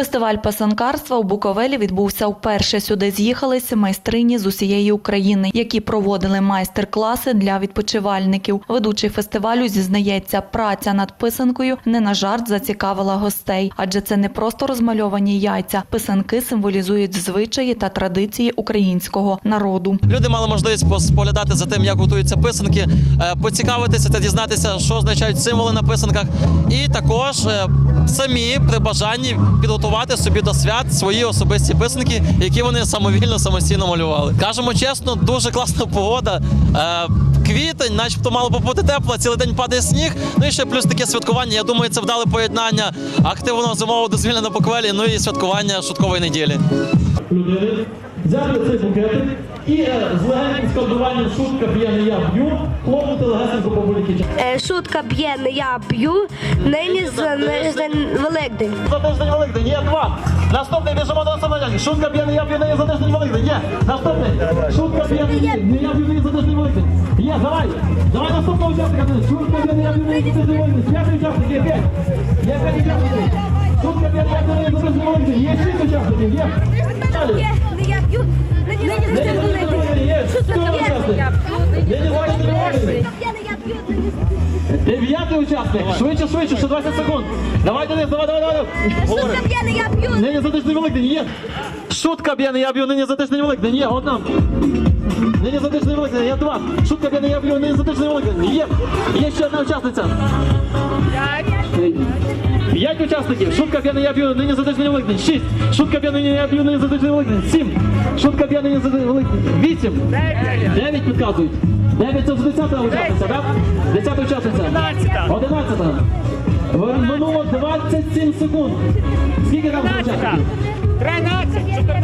Фестиваль писанкарства у Буковелі відбувся вперше. Сюди з'їхалися майстрині з усієї України, які проводили майстер-класи для відпочивальників. Ведучий фестивалю зізнається, праця над писанкою не на жарт зацікавила гостей, адже це не просто розмальовані яйця. Писанки символізують звичаї та традиції українського народу. Люди мали можливість споглядати за тим, як готуються писанки, е, поцікавитися та дізнатися, що означають символи на писанках, і також е, самі при бажанні підготувати собі до свят свої особисті писанки, які вони самовільно самостійно малювали. Кажемо чесно, дуже класна погода. Е, Квітень, начебто мало би бути тепло, цілий день падає сніг. Ну і ще плюс таке святкування. Я думаю, це вдале поєднання активного зимового дозвілля на Буковелі, ну і святкування шуткової неділі. взяти цей букетик і е, з легеньким складуванням шутка п'яний я б'ю, хлопнути легесенько по будь-якій Е, Шутка б'є, не я б'ю. Нині з Великдень. За тиждень Великдень є два. Наступний біжимо до самодянки. Шутка п'яний я б'ю, не за тиждень Великдень. Є. Наступний. Шутка п'яний не я б'ю, не є за тиждень Великдень. Є, давай. Давай наступного учасника. Шутка п'яний я б'ю, не за тиждень Великдень. П'ятий учасник є, п'ять. Є п'ять учасників. Шутка б'ю, не за тиждень Великдень. Є шість учасників. Є. Далі. Не я б'ю. Нині Не за тиждень Великдень. Є. Сто учасників. Є Великдень. Дев'ятий учасник. Швидше, швидше, ще 20 секунд. Давай, Денис, давай, давай, давай. Шутка б'є, я б'ю. Нині затишний Великдень є. Шутка б'є, не я б'ю, нині затишний Великдень є. Одна. Нині затишний Великдень є два. Шутка б'є, я б'ю, нині затишний Великдень є. Є ще одна учасниця. П'ять учасників. Шутка б'є, я б'ю, нині затишний Великдень. Шість. Шутка б'є, не я б'ю, нині затишний Великдень. Сім. Шутка б'є, не великий. Вісім. Дев'ять підказують. Дев'ять це вже десята учасниця, так? Десята учасниця. Одинадцята. Минуло 27 секунд. Скільки там учасників? 13, 14.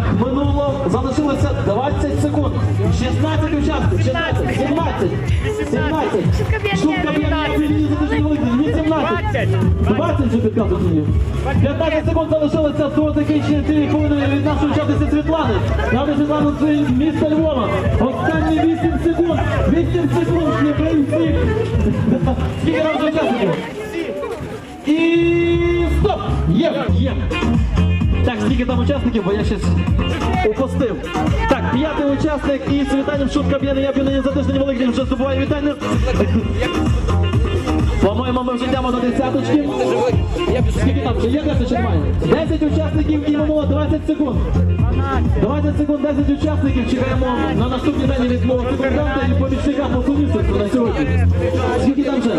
Так, минуло, залишилося 20 секунд. 16 учасників, 16, 17, 17. Шутка п'ятнадцять, мені 18. 20 вже підказують мені. 15 секунд залишилося до закінчення цієї хвилини від нашої учасниці Світлани. Наша Світлана це місто Львова. Останні 8 секунд. 8 секунд, не всіх. Скільки там вже учасників? І стоп! Є! Є! Так, скільки там учасників, бо я щось упустив. Так, п'ятий учасник і з вітанням шутка б'єне, я б'єне за тиждень Великдень вже здобуває вітання. По-моєму, ми вже йдемо до десяточки. Скільки там є 10 чи немає? 10 учасників і минуло 20 секунд. 20 секунд, 10 учасників. Чекаємо на наступний день від мого секунданта і помічника по сумісництву на сьогодні. Скільки там вже?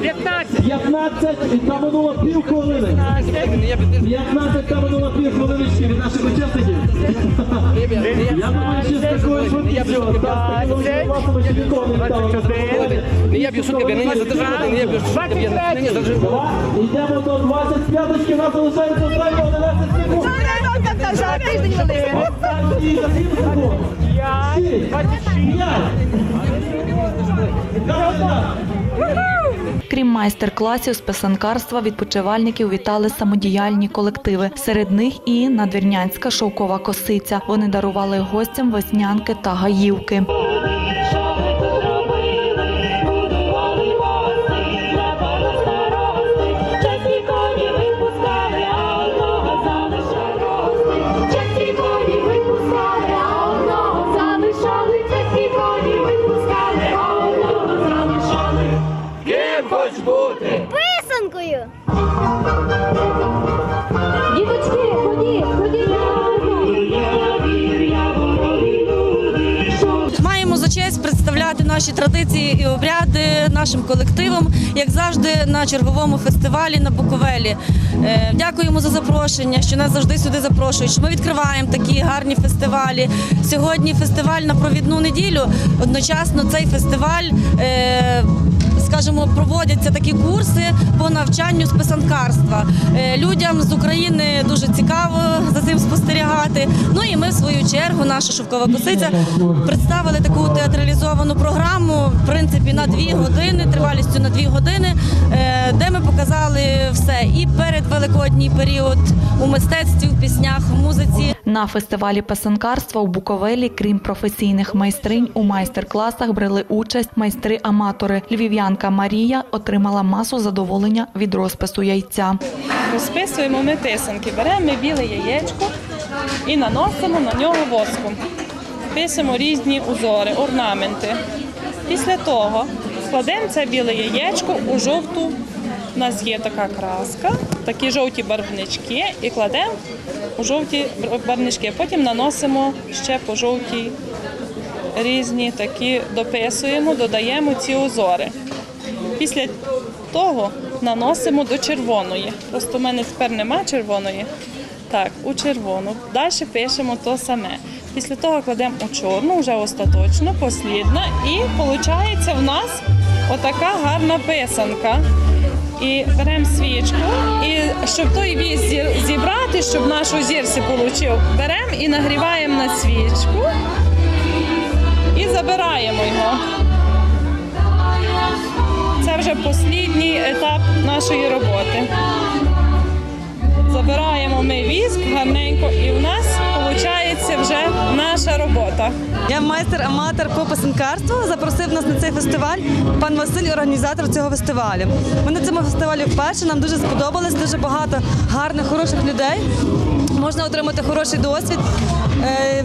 15. 15 і там минуло пів хвилини. 15 та минуло пів хвилиночки від наших учасників. Я думаю, що з такою швидкістю власними ще ніколи не стало. Не я б'ю нині задержати, не я б'ю. Два. Йдемо до 25-очки, у нас залишається останні 11 секунд. Тиждень Великдень. Останні 7 секунд. 6, 5. Крім майстер-класів з писанкарства, відпочивальників вітали самодіяльні колективи. Серед них і надвірнянська шовкова косиця. Вони дарували гостям веснянки та гаївки. Наші традиції і обряди нашим колективом, як завжди, на черговому фестивалі на Буковелі. Е, Дякуємо за запрошення, що нас завжди сюди запрошують. що Ми відкриваємо такі гарні фестивалі. Сьогодні фестиваль на провідну неділю. Одночасно цей фестиваль. Скажімо, проводяться такі курси по навчанню з писанкарства. Е, Людям з України дуже цікаво за цим спостерігати. Ну і ми, в свою чергу, наша шовкова косиця, представили таку театралізовану програму, в принципі, на дві години, тривалістю на дві години, е, де ми показали все і перед великодній період у мистецтві, в піснях, в музиці. На фестивалі писанкарства у Буковелі, крім професійних майстринь, у майстер-класах брали участь майстри-аматори. Львів'янка Марія отримала масу задоволення від розпису яйця. Розписуємо ми писанки. Беремо біле яєчко і наносимо на нього воском. Пишемо різні узори, орнаменти. Після того складемо це біле яєчко у жовту. У нас є така краска, такі жовті барвнички, і кладемо у жовті барвнички. Потім наносимо ще по жовтій різні такі, дописуємо, додаємо ці узори. Після того наносимо до червоної. Просто в мене тепер нема червоної. Так, у червону. Далі пишемо то саме. Після того кладемо у чорну, вже остаточно, послідна. І виходить в нас отака гарна писанка. І беремо свічку, і щоб той віз зібрати, щоб наш узір си получив, беремо і нагріваємо на свічку і забираємо його. Це вже послідній етап нашої роботи. Забираємо ми віск гарненько, і в нас виходить вже наша робота. Я майстер-аматор по писанкарству. Запросив нас на цей фестиваль пан Василь, організатор цього фестивалю. Ми на цьому фестивалі вперше. Нам дуже сподобалось, дуже багато гарних, хороших людей. Можна отримати хороший досвід. Е,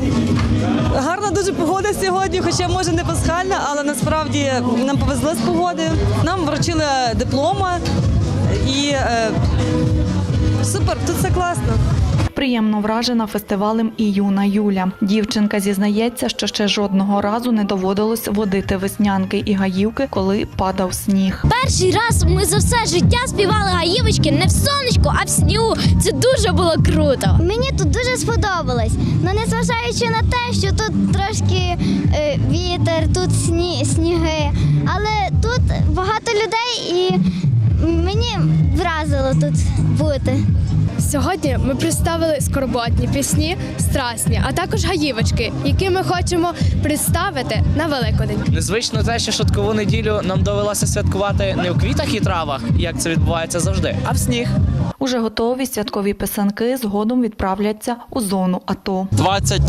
гарна дуже погода сьогодні, хоча може не пасхальна, але насправді нам повезло з погодою. Нам вручили дипломи і е, супер, тут все класно. Приємно вражена фестивалем і юна Юля. Дівчинка зізнається, що ще жодного разу не доводилось водити веснянки і гаївки, коли падав сніг. Перший раз ми за все життя співали гаївочки не в сонечку, а в снігу. Це дуже було круто. Мені тут дуже сподобалось. Ну, незважаючи на те, що тут трошки е, вітер, тут сні, сніги. Але тут багато людей і мені вразило тут бути. Сьогодні ми представили скорботні пісні страсні, а також гаївочки, які ми хочемо представити на Великодень. Незвично те, що швидкову неділю нам довелося святкувати не в квітах і травах, як це відбувається завжди, а в сніг. Уже готові святкові писанки згодом відправляться у зону АТО. 20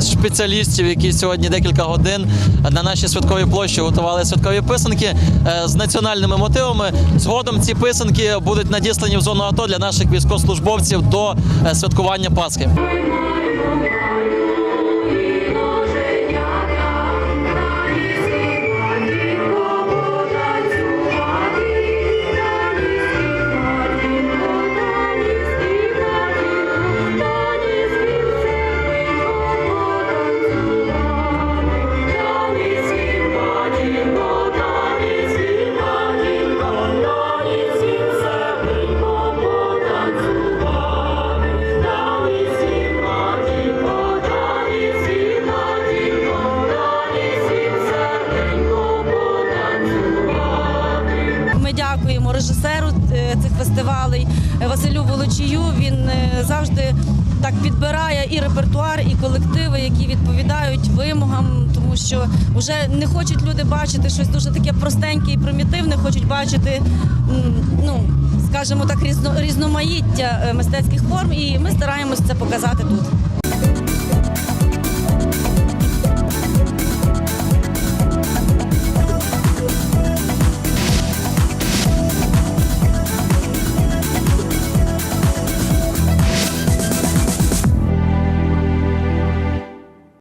спеціалістів, які сьогодні декілька годин на нашій святковій площі готували святкові писанки е, з національними мотивами. Згодом ці писанки будуть надіслані в зону АТО для наших військовослужбовців до е, святкування Пасхи. Він завжди так підбирає і репертуар, і колективи, які відповідають вимогам, тому що вже не хочуть люди бачити щось дуже таке простеньке і примітивне, хочуть бачити, ну скажімо так, різно, різноманіття е, мистецьких форм, і ми стараємось це показати тут.